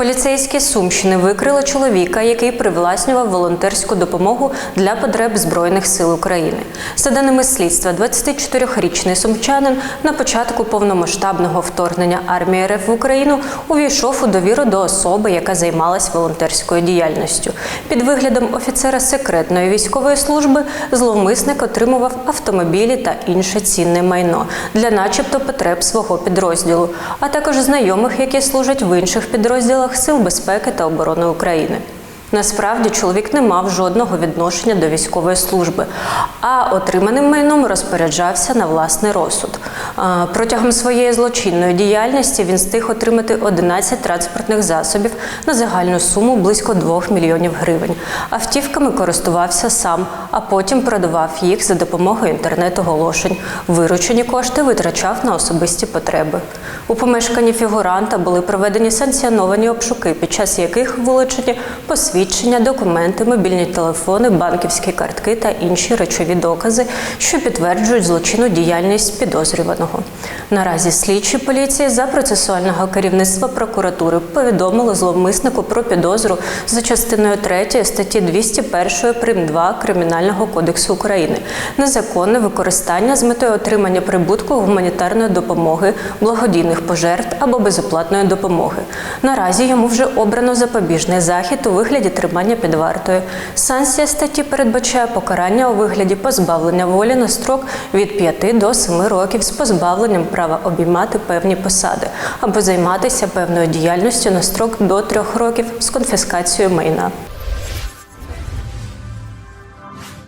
Поліцейські Сумщини викрили чоловіка, який привласнював волонтерську допомогу для потреб Збройних сил України. За даними слідства, 24-річний сумчанин на початку повномасштабного вторгнення армії РФ в Україну увійшов у довіру до особи, яка займалась волонтерською діяльністю. Під виглядом офіцера секретної військової служби зловмисник отримував автомобілі та інше цінне майно для, начебто, потреб свого підрозділу, а також знайомих, які служать в інших підрозділах Сил безпеки та оборони України. Насправді чоловік не мав жодного відношення до військової служби, а отриманим майном розпоряджався на власний розсуд. Протягом своєї злочинної діяльності він встиг отримати 11 транспортних засобів на загальну суму близько 2 мільйонів гривень. Автівками користувався сам, а потім продавав їх за допомогою інтернет-оголошень. Виручені кошти витрачав на особисті потреби. У помешканні фігуранта були проведені санкціоновані обшуки, під час яких вилучені посвідчення, документи, мобільні телефони, банківські картки та інші речові докази, що підтверджують злочинну діяльність підозрюваного. Наразі слідчі поліції за процесуального керівництва прокуратури повідомили зловмиснику про підозру за частиною 3 статті 201 прим. 2 Кримінального кодексу України незаконне використання з метою отримання прибутку гуманітарної допомоги, благодійних пожертв або безоплатної допомоги. Наразі йому вже обрано запобіжний захід у вигляді тримання під вартою. Санкція статті передбачає покарання у вигляді позбавлення волі на строк від 5 до 7 років з позбавленням права обіймати певні посади або займатися певною діяльністю на строк до 3 років з конфіскацією майна.